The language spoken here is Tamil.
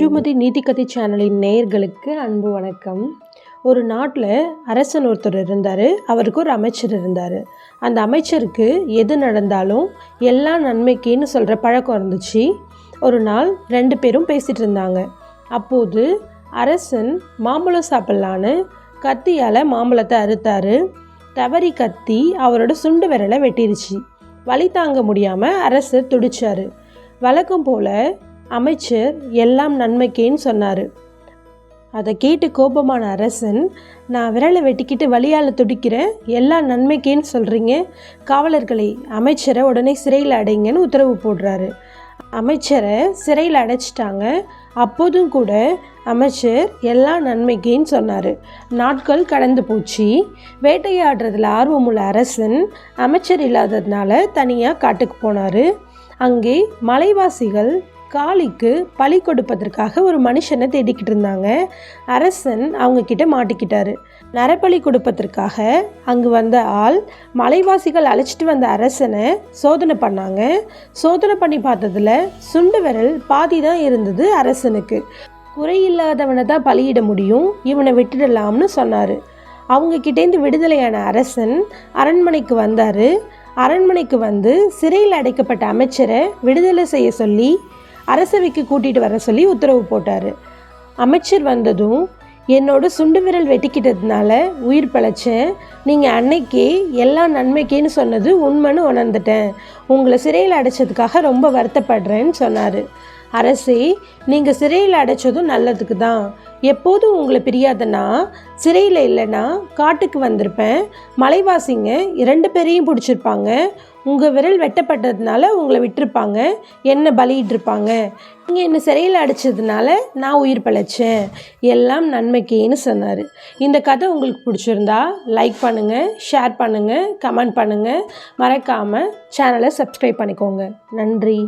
இந்துமதி நீதிக்கதை சேனலின் நேயர்களுக்கு அன்பு வணக்கம். ஒரு நாட்டில் அரசன் ஒருத்தர் இருந்தார் அவருக்கு ஒரு அமைச்சர் இருந்தார். அந்த அமைச்சருக்கு எது நடந்தாலும் எல்லா நன்மைக்குன்னு சொல்கிற பழக்கம் இருந்துச்சு. ஒரு நாள் ரெண்டு பேரும் பேசிகிட்டு இருந்தாங்க. அப்போது அரசன் மாம்பழம் சாப்பிட்லான்னு கத்தியால் மாம்பழத்தை அறுத்தாரு. தவறி கத்தி அவரோட சுண்டு விரலை வெட்டிருச்சு. வழி தாங்க முடியாமல் அரசர் துடிச்சார். வழக்கம் போல் அமைச்சர் எல்லாம் நன்மைக்கேன்னு சொன்னார். அதை கேட்டு கோபமான அரசன் நான் விரலை வெட்டிக்கிட்டு வழியால் துடிக்கிறேன். எல்லாம் நன்மைக்கேன்னு சொல்கிறீங்க காவலர்களை அமைச்சரை உடனே சிறையில் அடைங்கன்னு உத்தரவு போடுறாரு. அமைச்சரை சிறையில் அடைச்சிட்டாங்க. அப்போதும் கூட அமைச்சர் எல்லா நன்மைக்கேன்னு சொன்னார். நாட்கள் கடந்து போச்சு. வேட்டையாடுறதுல ஆர்வமுள்ள அரசன் அமைச்சர் இல்லாததுனால தனியாக காட்டுக்கு போனார். அங்கே மலைவாசிகள் காளிக்கு பழி கொடுப்பதற்காக ஒரு மனுஷனை தேடிக்கிட்டு இருந்தாங்க. அரசன் அவங்க கிட்ட மாட்டிக்கிட்டாரு. நரபலி கொடுப்பதற்காக அங்கு வந்த ஆள் மலைவாசிகள் அழைச்சிட்டு வந்த அரசனை சோதனை பண்ணாங்க. சோதனை பண்ணி பார்த்ததுல சுண்டு விரல் பாதி தான் இருந்தது அரசனுக்கு. குறையில்லாதவனை தான் பலியிட முடியும் இவனை விட்டுடலாம்னு சொன்னார். அவங்க கிட்டேருந்து விடுதலையான அரசன் அரண்மனைக்கு வந்தார். அரண்மனைக்கு வந்து சிறையில் அடைக்கப்பட்ட அமைச்சரை விடுதலை செய்ய சொல்லி அரசவைக்கு கூட்டிகிட்டு வர சொல்லி உத்தரவு போட்டார். அமைச்சர் வந்ததும் என்னோட சுண்டு விரல் வெட்டிக்கிட்டதுனால உயிர் பழைச்சேன். நீங்கள் அன்னைக்கே எல்லா நன்மைக்கேன்னு சொன்னது உண்மைன்னு உணர்ந்துட்டேன். உங்களை சிறையில் அடைச்சதுக்காக ரொம்ப வருத்தப்படுறேன்னு சொன்னார். அரசே நீங்கள் சிறையில் அடைச்சதும் நல்லதுக்கு தான் எப்போதும் உங்களை பிரியாதனா சிறையில் இல்லைன்னா காட்டுக்கு வந்திருப்பேன். மலைவாசிங்க இரண்டு பேரையும் பிடிச்சிருப்பாங்க. உங்கள் விரல் வெட்டப்பட்டதுனால உங்களை விட்டுருப்பாங்க. என்னை பலியிட்டிருப்பாங்க? நீங்கள் என்னை சிறையில் அடைச்சதுனால நான் உயிர் பிழைச்சேன். எல்லாம் நன்மைக்கேன்னு சொன்னார். இந்த கதை உங்களுக்கு பிடிச்சிருந்தா லைக் பண்ணுங்கள் ஷேர் பண்ணுங்கள் கமெண்ட் பண்ணுங்கள் மறக்காமல் சேனலை சப்ஸ்கிரைப் பண்ணிக்கோங்க. நன்றி.